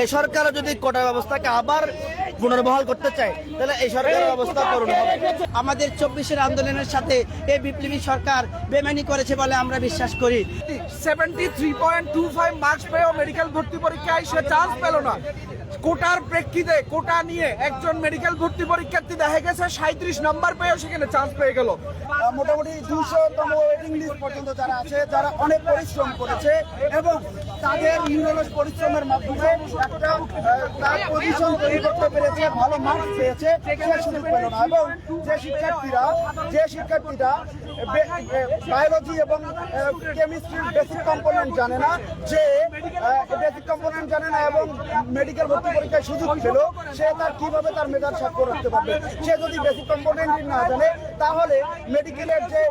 এই সরকার যদি কোটা ব্যবস্থাকে আবার পুনর্বহাল করতে চায় তাহলে এই সরকারের অবস্থা করুন। হবে আমাদের চব্বিশের আন্দোলনের সাথে এই বিপ্লবী সরকার বেমানি করেছে বলে আমরা বিশ্বাস করি। Seventy three point two five marks পেয়েও মেডিকেল ভর্তি পরীক্ষায় সে চান্স পেল না। কোটার প্রেক্ষিতে, কোটা নিয়ে একজন মেডিকেল ভর্তি পরীক্ষার্থী দেখা গেছে সাঁত্রিশ নাম্বার পেয়েও সেখানে চান্স পেয়ে গেল। মোটামুটি দুশোতম ওয়েটিং লিস্ট পর্যন্ত যারা আছে, যারা অনেক পরিশ্রম করেছে এবং তাদের নিরলস পরিশ্রমের মাধ্যমে একটা তার পজিশন তৈরি করতে পেরেছে, ভালো মার্কস পেয়েছে, সে সুযোগ পেল না। এবং যে শিক্ষার্থীরা যে শিক্ষার্থীরা বায়োলজি এবং কেমিস্ট্রির বেসিক কম্পোনেন্ট জানে না, যে বেসিক কম্পোনেন্ট জানে না এবং মেডিকেল ভর্তি পরীক্ষায় সুযোগ পেল, সে তার কীভাবে তার মেধার স্বাক্ষর রাখতে পারবে? সে যদি বেসিক কম্পোনেন্ট না জানে, তাহলে মেডিকেলের যে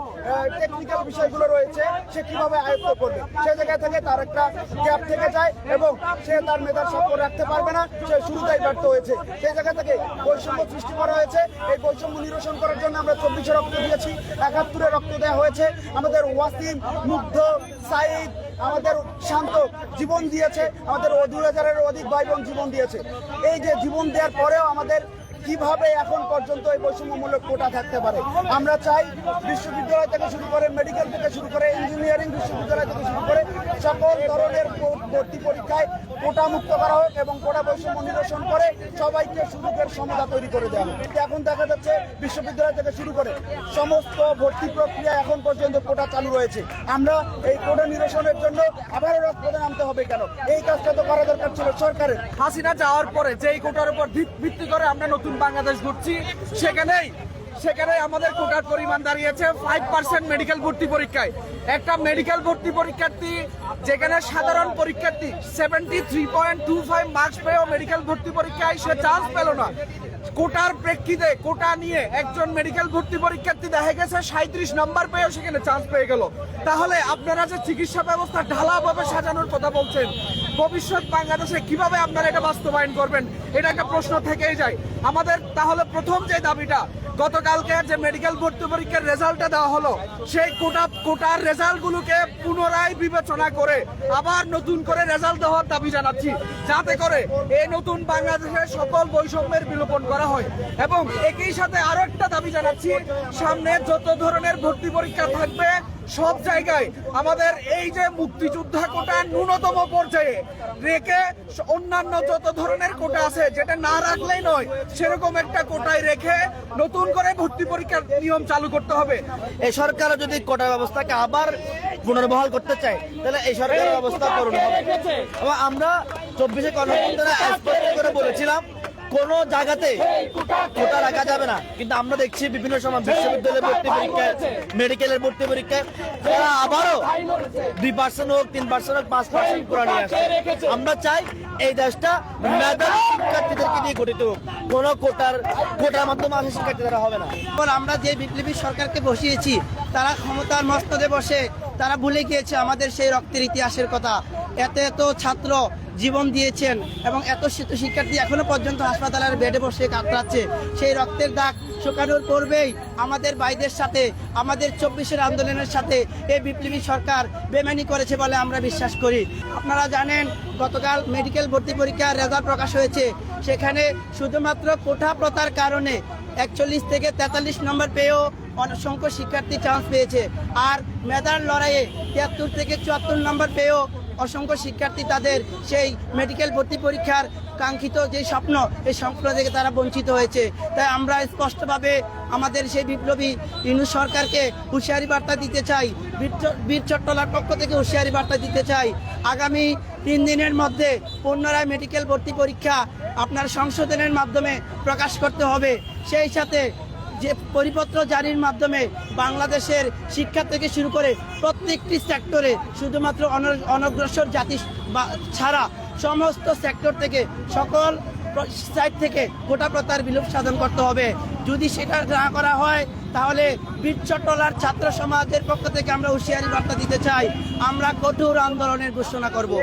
টেকনিক্যাল বিষয়গুলো রয়েছে, সে কীভাবে আয়ত্ত করবে? সে জায়গা থেকে তার একটা গ্যাপ থেকে যায় এবং সে তার মেধার স্বাক্ষর রাখতে পারবে না, সে শুরুতেই ব্যর্থ হয়েছে। সেই জায়গা থেকে বৈষম্য সৃষ্টি করা হয়েছে। এই বৈষম্য নিরসন করার জন্য আমরা চব্বিশে রক্ত দিয়েছি, একাত্তরে রক্ত দেওয়া হয়েছে। আমাদের ওয়াসিম, মুগ্ধ সাইদ আমাদের শান্ত জীবন দিয়েছে, আমাদের দু হাজারের অধিক ভাই বোন জীবন দিয়েছে। এই যে জীবন দেওয়ার পরেও আমাদের কীভাবে এখন পর্যন্ত এই বৈষম্যমূলক কোটা থাকতে পারে? আমরা চাই বিশ্ববিদ্যালয় থেকে শুরু করে মেডিকেল থেকে শুরু করে ইঞ্জিনিয়ারিং বিশ্ববিদ্যালয় থেকে শুরু করে সকল ধরনের ভর্তি পরীক্ষায় কোটা মুক্ত করা হোক এবং কোটা বৈষম্য নিরসন করে সবাইকে সুযোগের সমতা তৈরি করে দেওয়া হোক। এখন দেখা যাচ্ছে বিশ্ববিদ্যালয় থেকে শুরু করে সমস্ত ভর্তি প্রক্রিয়া এখন পর্যন্ত কোটা চালু রয়েছে। আমরা এই কোটা নিরসনের জন্য আবারও রাজপথে নামতে হবে কেন? এই কাজটা তো করা দরকার ছিল সরকারের। হাসিনা যাওয়ার পরে যেই কোটার উপর ভিত- ভিত্তি করে আমরা নতুন বাংলাদেশ ঘুরছি, সেখানেই সেখানে আমাদের কোটার পরিমাণ দাঁড়িয়েছে ফাইভ পার্সেন্ট মেডিকেল ভর্তি পরীক্ষায়। একটা মেডিকেল ভর্তি পরীক্ষার্থী, যেখানে সাধারণ পরীক্ষার্থী seventy three point two five marks পেয়েও মেডিকেল ভর্তি পরীক্ষায় সে চান্স পেল না। কোটার প্রেক্ষিতে, কোটা নিয়ে একজন মেডিকেল ভর্তি পরীক্ষার্থী দেখা গেছে সাঁত্রিশ নম্বর পেয়েও সেখানে চান্স পেয়ে গেল। তাহলে আপনারা যে চিকিৎসা ব্যবস্থা ঢালাভাবে সাজানোর কথা বলছেন ভবিষ্যৎ বাংলাদেশে কীভাবে আপনারা এটা বাস্তবায়ন করবেন? এটা একটা প্রশ্ন থেকেই যায়। আমাদের তাহলে প্রথম যে দাবিটা, গতকালকে যে মেডিকেল ভর্তি পরীক্ষার রেজাল্টটা দেওয়া হলো, সেই কোটা, কোটার রেজাল্টগুলোকে পুনরায় বিবেচনা করে আবার নতুন করে রেজাল্ট দেওয়ার দাবি জানাচ্ছি। যাতে করে এই নতুন বাংলাদেশের সকল বৈষম্যের বিলোপন করা হয়। এবং একই সাথে আরও একটা দাবি জানাচ্ছি, সামনে যত ধরনের ভর্তি পরীক্ষা থাকবে সব জায়গায় আমাদের এই যে মুক্তিযোদ্ধা কোটা ন্যূনতম পর্যায়ে রেখে অন্যান্য যত ধরনের কোটা আছে যেটা না রাখলেই নয় সেরকম একটা কোটায় রেখে নতুন করে ভর্তি পরীক্ষার নিয়ম চালু করতে হবে। এই সরকার যদি কোটা ব্যবস্থাকে আবার পুনর্বহাল করতে চায় তাহলে এই সরকারের ব্যবস্থা করুন। হবে আমরা চব্বিশে কর্মকর্তারা করে বলেছিলাম কোন জায়গাতে কোটা রাখা যাবে না। কিন্তু আমরা দেখছি বিভিন্ন সময় বিশ্ববিদ্যালয়ের ভর্তি পরীক্ষায়, মেডিকেলের ভর্তি পরীক্ষায় তারা আবারও দুই পার্সেন্ট হোক, তিন পার্সেন্ট হোক, পাঁচ পার্সেন্ট করে নিয়ে আসছে। আমরা চাই এই দেশটা মেধাবী শিক্ষার্থীদেরকে নিয়ে গঠিত হোক। কোনো কোটার কোটার মাধ্যমে আসে শিক্ষার্থী দ্বারা হবে না। আমরা যে বিপ্লবী সরকারকে বসিয়েছি, তারা ক্ষমতার মস্তদে বসে, তারা ভুলে গিয়েছে আমাদের সেই রক্তের ইতিহাসের কথা। এত এত ছাত্র জীবন দিয়েছেন এবং এত শিক্ষার্থী এখনও পর্যন্ত হাসপাতালের বেডে বসে কাতরাচ্ছে। সেই রক্তের দাগ শুকানোর পূর্বেই আমাদের ভাইদের সাথে, আমাদের চব্বিশের আন্দোলনের সাথে এই বিপ্লবী সরকার বেমানি করেছে বলে আমরা বিশ্বাস করি। আপনারা জানেন, গতকাল মেডিকেল ভর্তি পরীক্ষার রেজাল্ট প্রকাশ হয়েছে। সেখানে শুধুমাত্র কোঠা প্রতার কারণে একচল্লিশ থেকে তেতাল্লিশ নম্বর পেয়েও অসংখ্য শিক্ষার্থী চান্স পেয়েছে। আর মেধার লড়াইয়ে তিয়াত্তর থেকে চুয়াত্তর নম্বর পেয়েও অসংখ্য শিক্ষার্থী তাদের সেই মেডিকেল ভর্তি পরীক্ষার কাঙ্ক্ষিত যে স্বপ্ন, এই স্বপ্ন থেকে তারা বঞ্চিত হয়েছে। তাই আমরা স্পষ্টভাবে আমাদের সেই বিপ্লবী ইনু সরকারকে হুঁশিয়ারি বার্তা দিতে চাই। বীর চট্টলার পক্ষ থেকে হুঁশিয়ারি বার্তা দিতে চাই। আগামী তিন দিনের মধ্যে পুনরায় মেডিকেল ভর্তি পরীক্ষা আপনার সংশোধনের মাধ্যমে প্রকাশ করতে হবে। সেই সাথে যে পরিপত্র জারির মাধ্যমে বাংলাদেশের শিক্ষা থেকে শুরু করে প্রত্যেকটি সেক্টরে শুধুমাত্র অনগ্রসর জাতি ছাড়া সমস্ত সেক্টর থেকে সকল সাইড থেকে গোটা প্রতার বিলোপ সাধন করতে হবে। যদি সেটা না করা হয়, তাহলে বীর চট্টলার ছাত্র সমাজের পক্ষ থেকে আমরা হুঁশিয়ারি বার্তা দিতে চাই। আমরা কঠোর আন্দোলনের ঘোষণা করব।